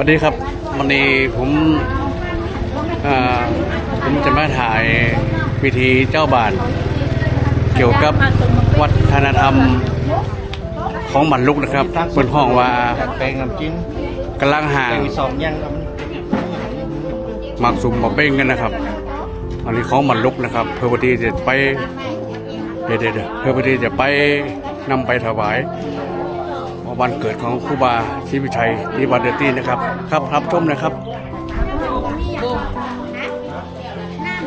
สวัสดีครับวันนี้ผมอ่าผมจะมาถ่ายพิธีเจ้าบานเกี่ยวกับวัฒนธรรมของบันลุกนะครับบนห้องว่าแปลงน้ำจิ้มกำลังห่างแปลงมีสองอย่างครับหมักสุ่มมาเป้งกันนะครับ อันนี้ของบันลุกนะครับ เพื่อพอดีจะไปเดี๋ยวเดี๋ยวเดี๋ยวเพื่อพอดีจะไปนำไปถวาย วันเกิดของครูบาศรีวิชัยที่วัดเดอร์ตี้นะครับ ครับรับชมนะครับ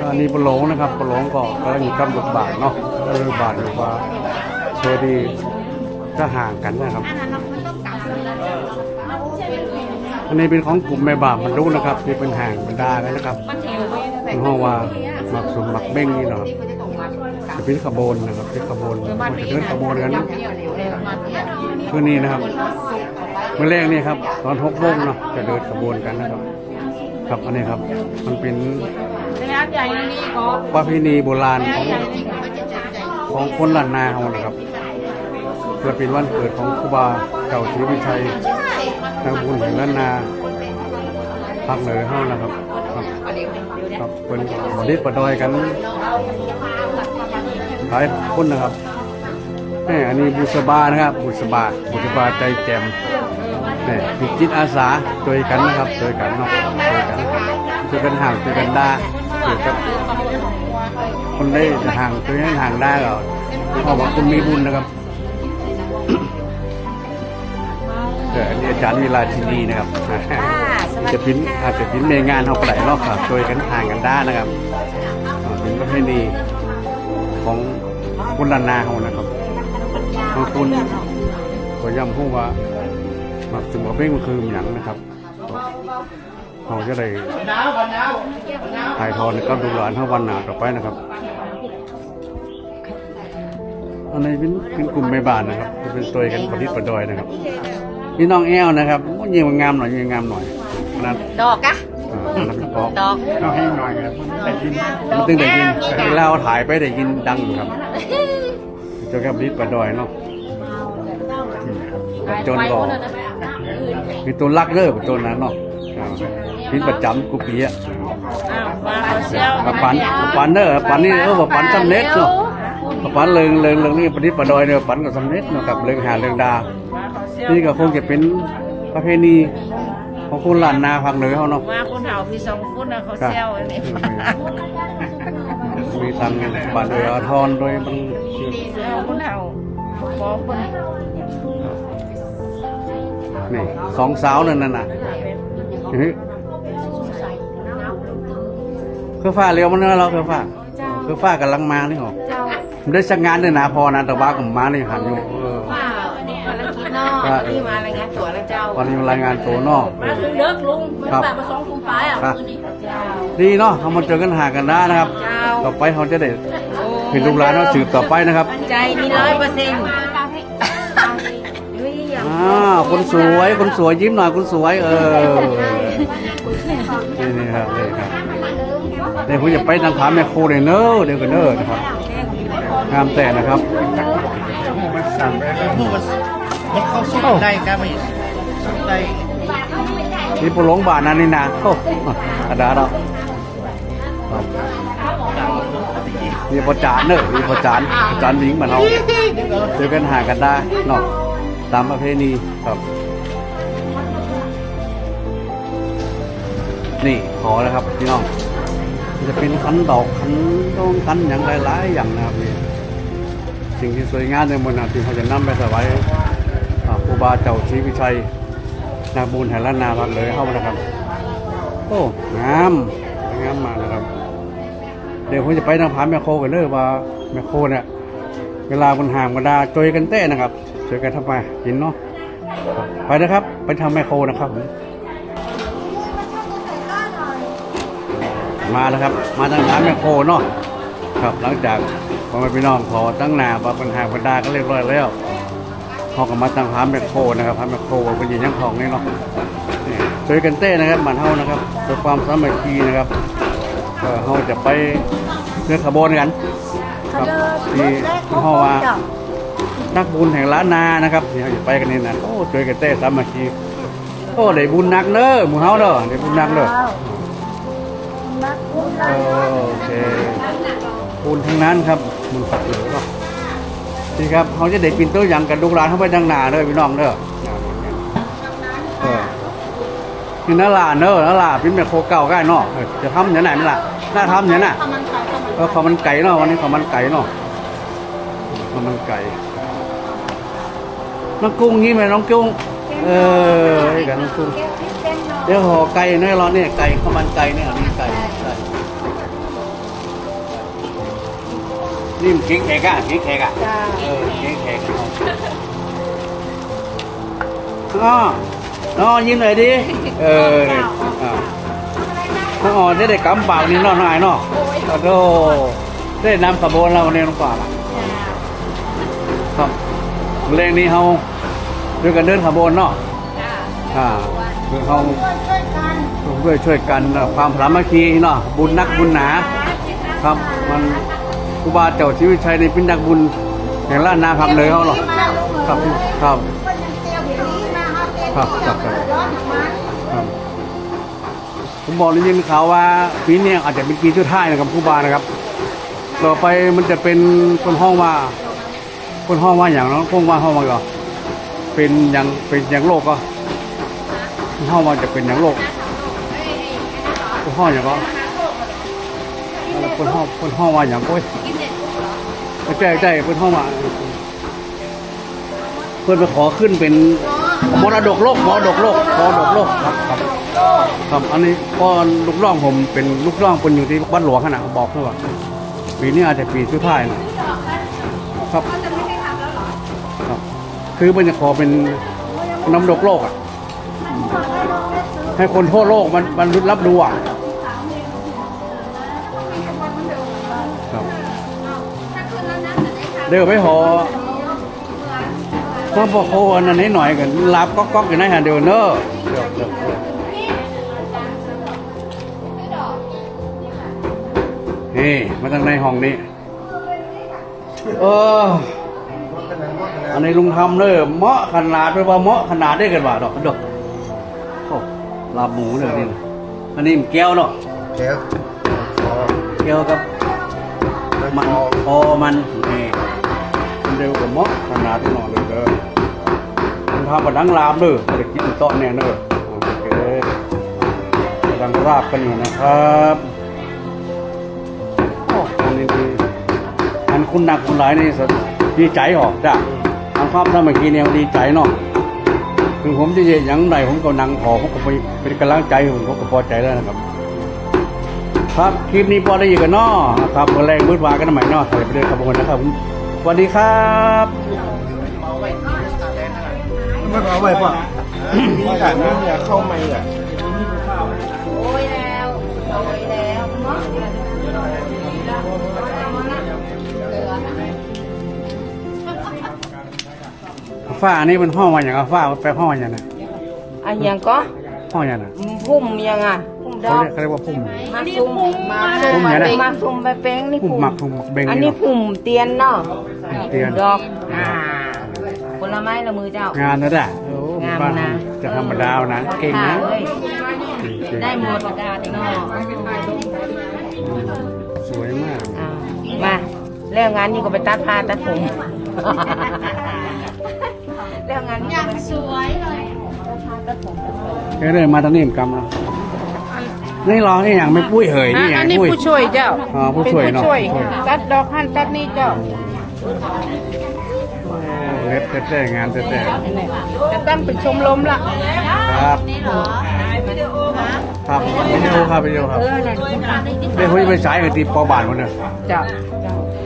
อันนี้ปลาโหลงนะครับปลงก็กำลังอยู่กำลังบาทเนาะกำลังบาทอยู่ว่าเชดีก็ห่างกันนะครับ อันนี้เป็นของกลุ่มแม่บาปมันรู้นะครับที่เป็นห่างบรรดากันนะครับห้องว่าหมักสุ่มหมักเบ้งนี่เนาะ จะเป็นขบวนนะครับเป็นขบวนมันจะเดินขบวนกันคืนนี้นะครับเมื่อแรกนี่ครับ ตอนหกโมงเนาะจะเดินขบวนกันนะครับ ครับอันนี้ครับ มันเป็นใหญ่นี่ก็ประเพณีโบราณของของคนล้านนาเขานะครับเพื่อเป็นวันเกิดของครูบาเก่าศรีวิชัยนางบุญแห่งล้านนาภาคเหนือเฮานะครับ ครับครับเป็นบดิษประดอยกัน หลายคนนะครับแม่อันนี้บุษบานะครับบุษบาบุษบาใจแจ่มนี่มีจิตอาสาช่วยกันนะครับช่วยกันเนาะช่วยกันช่วยกันห่างช่วยกันด่าช่วยกันคนได้ห่างตัวนี้ห่างได้ก็ขอบว่าคุณมีบุญนะครับเดี๋ยวอันนี้อาจารย์วิลาชินีนะครับจะพินอาจจะพินในงานเขาก็ได้รอบครับช่วยกันห่างกันได้นะครับอ่าเป็นประเพณี ของคุณลานนาเขานะครับบางคนก็ย้ำพูดว่ามักจุ่มกเบ้งมันคือหยังนะครับเขาจะได้ถ่ายทอดก็ดูหลานทั้งวันหนาต่อไปนะครับ อันนี้เป็นเป็นกลุ่มแม่บ้านนะครับ เป็นตัวกันประดิษประดอยนะครับพี่น้องแอลนะครับมันยิงมันงามหน่อยยิงงามหน่อยนั้นดอกอะ อ่าอันนั้นเป็นกอกดอกเอาให้หน่อยครับได้ยินมันตึงได้ยินเราถ่ายไปได้ยินดังอยู่ครับเจ้าแค่ประดิษฐ์ประดอยเนาะจนบอกมีตัวลักเด้อตัวนั้นเนาะอ่าพินประจำกูปีอะอ้าวมาเซียวกับปันกับปันเนอร์ปันนี่เออว่าปันสำเร็จเนาะกับปันเริงเริงเริงนี่ประดิษฐ์ประดอยเนี่ยปันกับสำเร็จเนาะกับเริงหาเริงดา นี่ก็คงจะเป็นประเพณี ของคนล้านนาภาคเหนือเขาเนาะ มาคนเฒ่าพี่สองคนนะเขาครับ เซียวอันนี้มีทางบ้านเรืออาทรโดยมันเซียวคนเฒ่าพอคนนี่สองสาวนั่นน่ะนะเฮ้ยเครือฟ้าเร็วมันเนอะเราเครือฟ้าเครือฟ้ากำลังมานี่หรอผมได้สักงานด้วยนะพอนะแต่ว่าผมมานี่หันอยู่เออว่าภาร กิจนอกที่มารายงานตัวแล้วเจ้าวันนี้มารายงานตัวนอก มาถึงเลิกลุงมันครับ แบบมาสองคุมปลายอะครับคืนนี้เจ้าดีเนาะเขามาเจอกันหากันได้นะครับ เจ้าต่อไปเขาจะได้เห็นลูกหลานเราสืบต่อไปนะครับใจมีร้อยเปอร์เซ็นต์อ่าคนสวยคนสวยยิ้มหน่อยคนสวยเออนี่นี่ครับนี่ครับเดี๋ยวผมจะไปทางผาแม่โคเลยเนอะเดี๋ยวกันเนอะนะครับงามแต่นะครับ มันสั่งไปแล้วมัน มันเขาสู้ได้ครับไม่สู้ได้นี่ปลงบาทนั่นนี่นะโอ้อาดาเราครับนี่ประจานเนอะนี่ประจานประจานหญิงเหมือนเราเจอกันห่างกันได้เนาะตามประเพณีครับ นี่ขอแล้วครับพี่น้องจะเป็นขันดอกขันต้องขันอย่างหลายๆอย่างนะครับนี่สิ่งที่สวยงามในมณฑลที่เขาจะนำไปถวาย บาเจ้าศรีวิชัย นาบุญแห่งล้านนาพักเลยเข้ามานะครับ โอ้งามสวยงามมากนะครับ เดี๋ยวผมจะไปทางผาแมคโครกันเลยว่าแมคโครเนี่ยเวลามันห่างกันดาจอยกันเต้นะครับจอยกันทำไมกินเนาะไปนะครับ ไปทำแมคโครนะครับผมมาแล้วครับ มาทางร้านแมคโครเนาะครับหลังจากพอม่พี่น้องขอตั้งหนาบาปัญหาบรรดาก็เรียบร้อยแล้ว เขาก็มาตั้งร้านแมคโครนะครับร้านแมคโครเป็นยินยังของนี่เนาะนี่ช่วยกันเต้นะครับบ้านเฮานะครับด้วยความสามัคคีนะครับเออเฮาจะไปเดินขบวนกันครับที่เฮาว่านักบุญแห่งล้านนานะครับที่เราจะไปกันนี่นะโอ้ช่วยกันเต้สามัคคีโอ้ได้บุญหนักเด้อหมู่เฮาเด้อได้บุญหนักเด้อนักบุญเออโอเคบุญทั้งนั้นครับมึงฝักเหลือก็ ดีครับเขาจะได้กินตัวอย่างกันลูกหลานเข้าไปดังนาเด้อพี่น้องเด้อเออคือนาลาเด้อนาลาเป็นแบบโคเก่าใกล้เนาะเอจะทำอย่างไหนมันล่ะน่าทำอย่างน่ะก่ข้าวมันเออข้ามันไก่เนาะวันนี้ข้ามันไก่เนาะข้ามันไก่น้องกุ้งงี้ไหมน้องกุ้งเออไอ้กับน้องกุ้งเดี๋ยวห่อไก่เนี่ยเราเนี่ยไก่ข้าวมันไก่เนี่ยอันนี้ไก่ นี่มันเก่งแขกอะเก่งแขกอะจ้าเออเก่งแขกอ๋ออ๋อยิ้มหน่อยดิ เออเนี่ยอ่าอ๋อได้ได้กำปากนี่เนาะหน่อยเนาะโอ้โหได้นำขบวนเราเนี่ยน้องป่าล่ะครับเรื่องนี้เขาด้วยกันเดินขบวนเนาะอ่าคือเขาช่วยกันร่วมด้วยช่วยกันนะความสามัคคีเนาะบุญนักบุญหนา ครับมัน ครูบาเจ้าชีวิตชัยในเป็นนักบุญแห่งล้านนาพักเลยเขาหรอครับครับครับครับครับครับผมบอกได้ยินข่าวว่าปีนี้อาจจะเป็นปีชุดท้ายนะครับครูบานะครับ ต่อไปมันจะเป็นคนห้องว่า คนห้องว่าอย่างนั้นคงว่าห้องว่าก็เป็นอย่างเป็นอย่างโลกก็คนห้องว่าจะเป็นอย่างโลกคนห้องอย่างก็คนห้องคนห้องว่าอย่าง โอ้ยใช่ใช่คนห้องว่าเพื่อนไปขอขึ้นเป็นมรดกโลกมรดกโลกมรดกโลกครับครับครับอันนี้ก็ลูกน้องผมเป็นลูกน้องคนอยู่ที่บ้านหลวงขนาดบอกด้วยว่าปีนี้อาจจะปีสุดท้ายนะครับครับ คือมันจะขอเป็นน้ำดกโลกอะให้คนทั่วโลกมันมันรับรู้อะ เดี๋ยวไปหอก็บอกเขาอันนั้นให้หน่อยกันรับก๊อกก๊อกอยู่ในหันเดียวเนอะเดี๋ยวเดี๋ยวเดี๋ยวนี่มาทางในห้องนี้ เออ อันนี้ลุงทำเลยเหมาะขนาดไปว่าเหมาะขนาดได้กันว่าดอกดอกโอ้ลาบหมูเลยนี่นะอันนี้มันแก้วเนาะเดี๋ยวแก้วกับมันมันขอมันนี่มัน เร็วกว่าเมาะขนาดหน่อยเลยเด้อลุงทำมาดังลาบเด้อไม่ได้กินโต๊ะแน่เด้อโอเคกำลังราบกันอยู่นะครับโอ้อันนี้ดีอันคุณหนักคุณหลายนี่สดีใจหรอจ้ะทางความสามัคคีเนี่ยดีใจเนาะถึงผมจะเย็นยังไงผมก็นั่งพอผมก็ไปเป็นกำลังใจผมก็พอใจแล้วนะครับ ครับ คลิปนี้พอได้ยินกันเนาะครับเมื่อแรงมืดวากันใหม่เนาะไปเรื่อยครับผมนะครับผม สวัสดีครับมันเอาไว้ป่ะว่าอย่างนี้เนี่ยเข้าไม่อะโอ้ยแล้วโอ้ยแล้วเนาะฟ้าอันนี้เป็นห้องวันอย่างไรฟ้าไปห้องวันอย่างไรอันยังก็ห้องอย่างไรพุ่มยังอะพุ่ม ดเขาอกเรียกเขาเรียกว่าพุ่ม มาซุ่มมาพุ่มเนี่ยนะมาซุ่มไปแป้งนี่พุ่มหมักพุ่มเบงอันนี่นี้เนาะพุ่มเตียนเนาะเตียน ดอกอ่าผลไม้ละมือเจ้า งานนะด่ะโอ้งามบ้นะจะธรรมดานะเก่งค่ะนะเอ้ยเก่งๆได้หมดเนาะสวยมาก อ่ามาแล้วงานนี้ก็ไปตัดผ้าตัดผมแล้วงานนี้ก็ไป สวยเลย เอ้ยเลยมาตอนนี้ผมกำแล้ว นี่รอนี่อย่างไม่ปุ้ยเหยนี่อย่างอันนี้ปุ้ยผู้ช่วยเจ้าอ๋อผู้ช่วยเนอะป็ผู้ช่วยผู้ช่วยตัดดอกหั่นตัดนี่เจ้าเล็บเต้ๆงานเต้จะตั้งเป็นชมรมละๆครับครับวิดีโอครับวิดีโอครับเออนั่นเดี๋ยวเขาจะไปฉายกันที่ปอบานคนเนอะเจ้า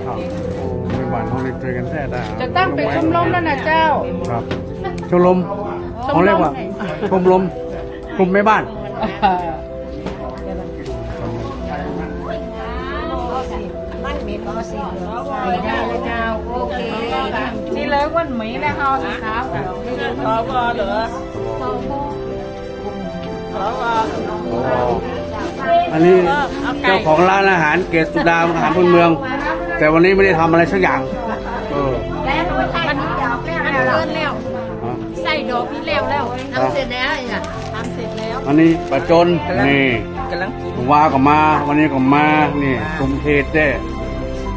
ครับโอ้ไม่บานเขาเลยเจอกันแท้ได้จะตั้งเป็นชมรมแล้วนะเจ้า ครับชมรมเขาเรียกว่าชมรมกลุ่มแม่บ้านมัน เหลืองใส่ได้แล้วเจ้าโอเคนี่เลยวันหมีนะเฮาสิครับขอก็เหรออันนี้เจ้าของร้านอาหารเกศสุดาอาหารพื้นเมือง แต่วันนี้ไม่ได้ทำอะไรสักอย่างเออมันมันเกินแล้วฮะใส่ดอกพี่แล้วแล้วน้ำเสร็จแล้วอะอันนี้ประจนนี่กำลังกินว่าก็มา วันนี้ก็มานี่กรุงเทพเด้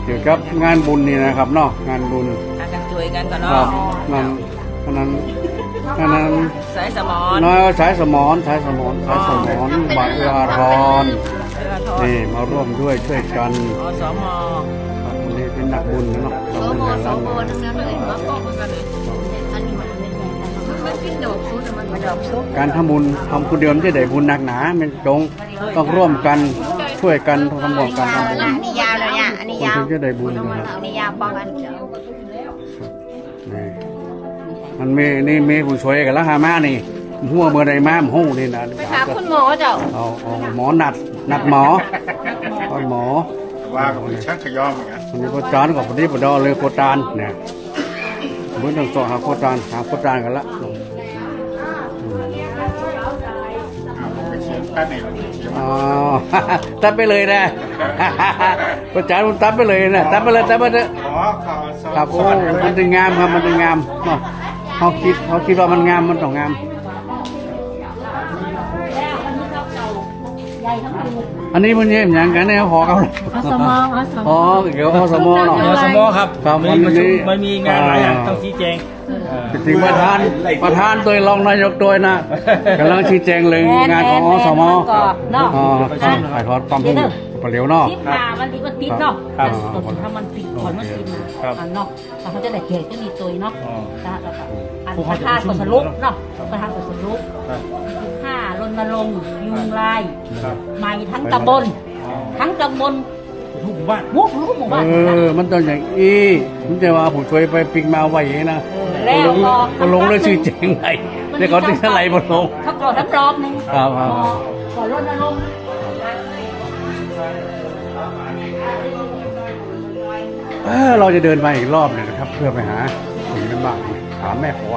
เกี่ยวกับงานบุญนี่นะครับเนาะงานบุญอากันช่วยกันก่อนคเนาะรับนั่นอันนั้นอันนั้นสายสมอนน้อยสายสมอนสายสมอนสายสมอนบายเอื้ออาทรเรือทอดนี่มาร่วมด้วยช่วยกันอสมครับวันนี้เป็นหนักบุญนะเนาะโซเราโมเป็นโซงานโมแล้วทั้งนั้นเลยมาบอกกันเลยอันนี้มันไม่แน่มันกินดอกซุดมันมาดอกซุดการทำบุญทำคนเดียวไม่ได้บุญหนักหนามันจงต้องร่วมกันช่วยกันทำบุญกันทำบุญอันนี้ยาวเลยเนี่ย อันนี้คนยาวถึงจะได้บุญนะครับอันนี้ยาวป้องกันนี่มันมีนี่มีผู้ช่วยกันแล้วฮามานี่หัวเมื่อใดมาหู้นี่นะไปถามคุณหมอเจ้าเอาเอาหมอนัดนัดหมอเอาหมอว่ากับคนช่างขยอมอย่างเงี้ยวันนี้โคจานกับพอดีพอดอเลยโคจานเนี่ยเมื่อต้องสอหาโคจานหาโคจานกันละ ไปเชียร์แป๊บนึงเชียร์อ๋อ ตัดไปเลยนะโคจานมันตัดไปเลยนะตัดไปเลยตัดไปเลยขอขอสครับโอ้วัสดีมันจะงามครับมันจะงามเนาะเขาคิดเขาคิดว่ามันงามมันต้องงาม อันนี้มันเนี่ยอย่างกันเนี่ยหอเขาเลยอสมออสมอ๋อเกี่ยวกับอสมอเนาะ อสมครับครับมันมีประชุมวัมันนนี้มีงานหลายอย่างอ่าต้องชี้แจงเออถึงประธานประธานตัวรองนายกตัวนะกำลังชี้แจงเรื่องงานของอสมอ๋อถ่ายทอดความรู้ปเหลียวเนาะทิปมามันดีก็ติดเนาะครับแต่ตัวถ้ามันติดก่อนมันติดอันเนาะแต่เขาจะได้เกจจะมีตัวเนาะจ้าแล้วก็อันประธานก็สรุปเนาะประธานก็สรุปครับห้าร ณรงค์ยุงลายครับใหม่ทั้งตำบลอ๋อทั้งตำบลทุกหมู่บ้านมุกรู้หมู่บ้านเออ มันต้องอย่างอีมันจะว่าผู้ช่วยไปปิงมาไว้นะแล้วก็ก็ลงเลยชื่อเจ๋งไหนเดี๋ยวเขาติดอะไรมาลงเขาก่อนทั้งรอบนึงครับครับก่อนรณรงค์เออเราจะเดินมาอีกรอบหนึงนะครับ เพื่อไปหาสิ่งนั้นบ้างถามแม่ขอ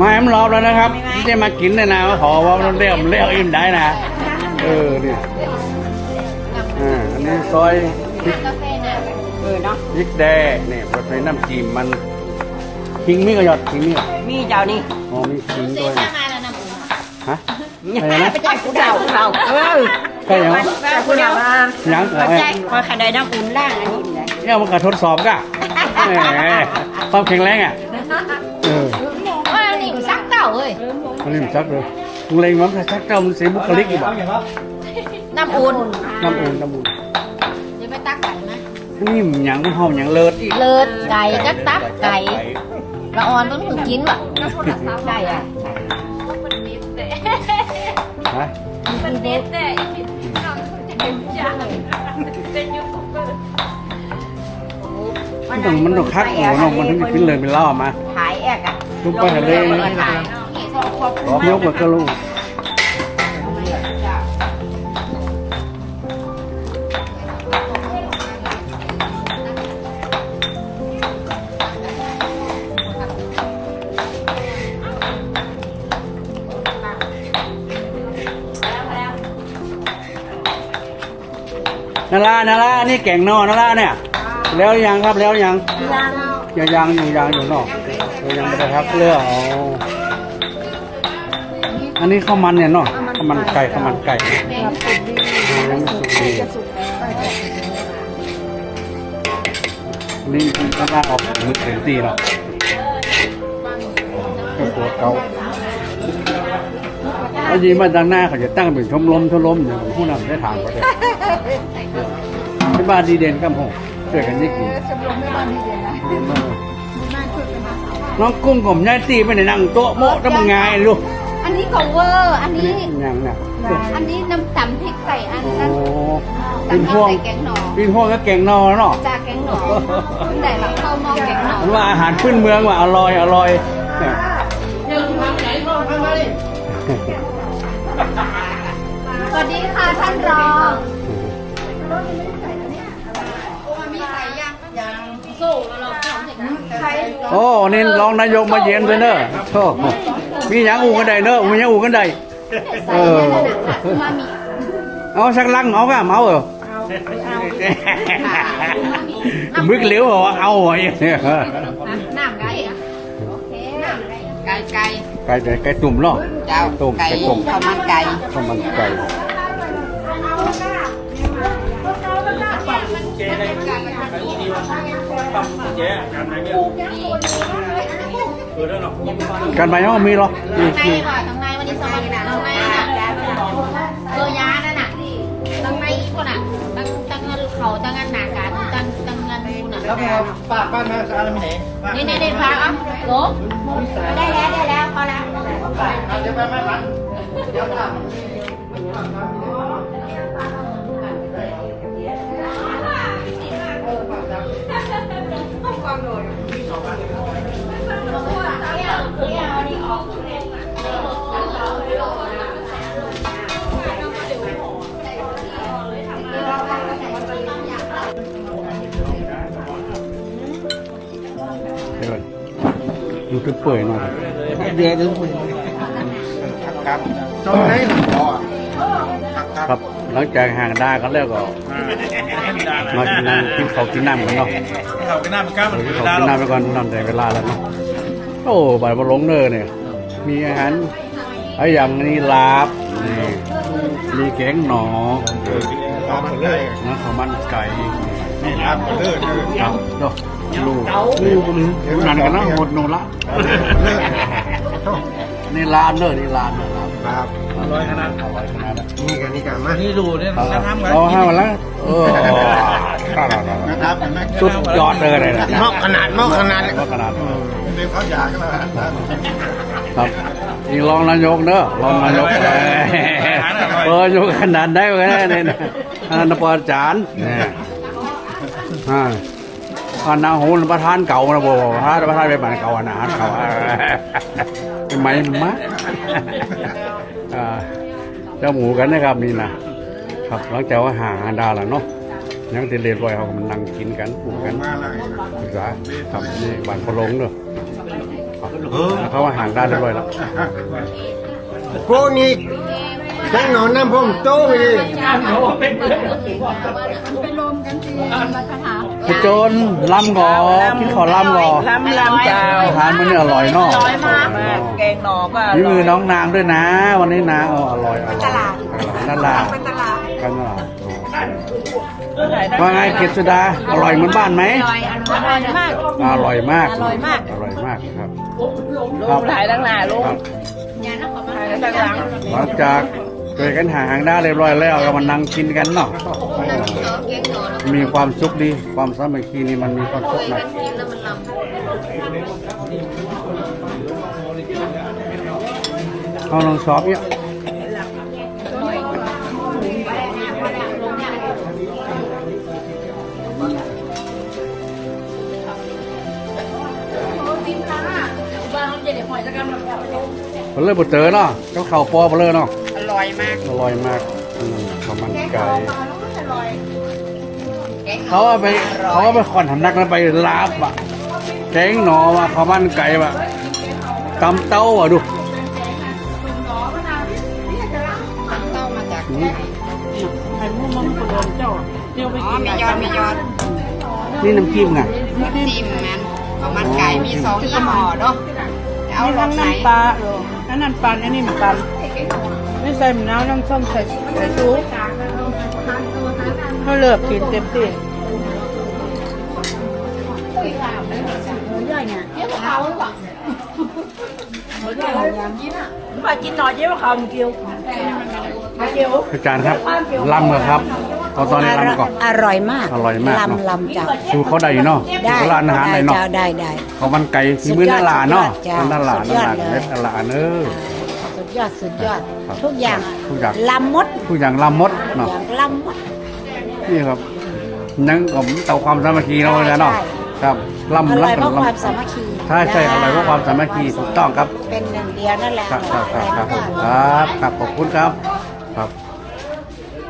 มาแอมรอบแล้วนะครับไม่ใช่มากินเลยนะมาขอว่ามันเลี้ยวเลี้ยวอิ่มได้นะ เออเนี่ยอ่าอันนี้ซอยพริกกาแฟเนี่ยเออเนาะพริกแดงเนี่ยเปิดในน้ำจิ้มมันขิงมีก็หยอดขิงมีเหรอมีเจ้านี่อ๋อมีขิงเสีด้ยวยหน้างานแล้วนะผมฮะอะไรนะไปจ่ายผู้เฒ่าผู้เฒ่าเออใช่ยังแต่ผู้เฒ่ายังเหรอใจพอขันได้น้ำอุ่นล่างอันนี้เลยเนี่ยมันก็ทดสอบก่ะแหมความแข็งแรงอะ อ้ยมันนี่มันชักเลยมึงเล็งมันก็ชักเจ้ามันเสียบุคลิกอีกแบบน้ำอุ่นน้ำอุ่นน้ำอุ่นเดี๋ยวไปตักไก่ไหมนี่มันหยังมันหอมหยังเลิศอีกเลิศไก่จักตักไก่ละอ่อนต้นหูกินว่ะใช่อะฮะมันเด็ดแต่มันต้องมันต้องคักหัวน้องมันถึงจะกินเลยเป็นเหล่ามา ขายแอกอะลูกไปทะเล เที่ยวกับกระลูกนารานารานี่แก่งนอนาราเนี่ย แล้วยังครับแล้วยังยังยังอยู่ยังอยู่เนอกยังไม่ได้ทักเรื่อง อ๋ออันนี้ข้าวมันเนี่ยเนาะข้าวมันไก่ข้าวมันไก่อ๋อยังไม่สุกดีนี่ก็น่าออกมือเต็มที่เนาะก็ตัวเก่าแล้วยีมาดังหน้าเขาจะตั้งเป็นชมรมชมรมอย่างผู้นำได้ทางก็ได้ที่บ้านดีเด่นกับผมช่วยกันยิ่กินชมรมแม่บ้านดีเด่นนะน้องกุ้งผมย้ายตีไปในนั่งโต๊ะโมะแล้วมันไงลูกอั นนี้ของเวอร์ อันนี้ ยังน่ะอันนี้น้ำตำพริกใส่อันโอ้นั้นปินตำพริพวกงใส่แกงหน่อปินพวงก็แกงนอเนาะจากแกงหน่อคุณได้หลักเข้าวหม้อแกงหน่อมันว่าอาหารพื้นเมืองว่าอร่อยอร่อยเนี่ยสวัสดีค่ะท่านรองโอ้นี่รองนายกมาเย็นเลยเนอะโชค มีหยังอูกันใดเนอะมีหยังอูกันใดเออมามีเอาสักลังเอาก็เอาเหรอมึกเหลวเหรอเอาไว้เนี่ยน้ำไก่อะโอเคไก่ไก่ไก่ไก่ไก่ตุ่มเนาะเจ้าตุ่มไก่ไก่ตุ่มข้าวมันไก่ข้าวมันไก่เจ๊ได้ไปดีวะปั๊มเจ๊การไหนเนี่ย กันไปเนาะมีเหรอมีข้างในมีค่ะข้างในวันนี้สมัครนะข้างในน่ะเออยานั่นน่ะข้างในอีกคนน่ะตั้งตั้งเงินเขาตั้งเงินหนาการตั้งตั้งเงินคุณน่ะแล้วพอป้าป้ามาอะไรไม่ไหนนี่นี่นี่พักอะโหลได้แล้วได้แล้วพอแล้วเดี๋ยวไปไม่ทันเดี๋ยวทำ เดี๋ยวก่อนดูเปื่อยๆหน่อยำเดี๋ยวถึงคุยครับจงไหนหลังคอครับ หลังจากห่างดากันแล้วก็มากินน้ำกินข้าวกินน้ำกันเนาะเขาไปหน้ามันกล้ามันกินเวข้าวลากินหรอกน้ำไปก่อนนำแต่เวลาแล้วเนาะโอ้บ่ายบลงเนอเนี่ย มีอาหารไอ้อย่างนี้ลาบนี่มีแกงหนอ ตามไปเลยนะข้าวมันไก่นี่ตามไปเลยครับเนาะลูกลูกนึงนั่นกันนะหมดโนละนี่ร้านเนอะนี่ร้านเนอะครับครับอร่อยขนาดอร่อยขนาดนั้นนี่กันนี่กันมานี่ดูเนี่ยเอาจะทำกันเอาให้มาแล้วเออนะครับสุดยอดเลยนะม้อขนาดม้อขนาดม้อขนาดเป็นเขาอยากนแล้วครับ อีกรองนายกเนอะรองนายกเออเอออยู่ขนาดได้ก็ได้เนี่ยนะอันนั้นปอาจารย์เนี่ยอ่าอันนาโหนประธานเก่านะบอกประธานประธานเป็นบ้านเก่าอาหารเก่าเป็นไหมมะอ่าเจ้าหมูกันนะครับนี่นะครับหลังจากว่าห่างอันดาแล้วเนาะยังติเรียนไว้เขาก็มันนั่งกินกันปลูกกันมาเลยศึกษาครับนี่บ้านพะลงเนอะแล้ว เขาว่าห่างได้เรียบร้อยแล้วพวกนี้แค่นอนน้ำผมโต้ไปดิคุณโจรลำก่อกินขอลำก่อลำลำเจ้าทานมันเนี่ยอร่อยเนาะน้อยมากแกงหน่อก็อนี่ร่มืออยน้องนางด้วยนะ วันนี้นะเอออร่อยอร่อยตลาดนั่นแหละกันตลาดว่าไงเกศสุดาอร่อยเหมือนบ้านไหมอร่อยอร่อยมากอร่อยมากอร่อยมากอร่อยมากครับ ลุงถ่ายตั้งหน้าลุงครับอย่านะขอมาถ่ายตั้งหลังหลังจากเกิดกันห่างได้เรียบร้อยแล้วก็มานั่งกินกันเนาะนั่งต่อเก่งต่อแล้วมีความสุขดี ความสามัคคีนี่มันมีความสุขคุยนะกันกินแล้วมันลำเอาลองสอบเนี่ย มันเลยบดเจอเนาะก็เข่าปอไปเลยเนาะอร่อยมากอร่อยมากอืมข้าวมันไก่เขาเอาไปเขาเอาไปขอนทำนักแล้วไปลาบอะแกงหน่อมาข้าวมันไก่ว่ะตำเต้าอะดูเต้ามาจากอืมไข่มุกมันกระโดดเจ้าเที่ยวไปอ๋อกินมียอดมียอดนี่น้ำจิ้มไงจิ้มนั้นข้าวมันไก่มีสองยี่ห้อเนาะจะเอาเอารทั้สงไหน น้ำปลาเออ อันนั้นปลาอันนี้มันปลาไม่ใส่มะนาวน้ำส้มใส่ใส่ซุปเขาเลือกกินเต็มที่มากินหน่อยเยอะเขาเกียวเกียวอาจารย์ครับลำเหรอครับ ตอนตอนนี้ลำก่อน อร่อยมากอร่อยมากเนอะ ลำลำจ้ะสูตรเขาได้อยู่เนาะได้ร้านอาหารได้เนาะจ้ได้ได้ข้าวมันไก่ฝีมือนั่นหลานเนาะสุดยอดนั่นหลานสุนั่ดนยหอลานดเลยเล็ดนั่นหลานเออสุดยอดสุดยอด ครับทุกอย่างทุกอย่าง ลำมดทุกอย่างลำมดทุกเนาะ อย่างลำมด นี่ครับนั่งผมเต่าความสามัคคีเนาะเลยเนาะครับอลำร่อยลำเพราะความลำสามัคคีใช่ใช่อร่อยเพราะความสามัคคีถูกต้องครับ เป็นหนึ่งเดียวนั่นแหละครับครับครับครับออยครับครับขอบคุณครับ ครับ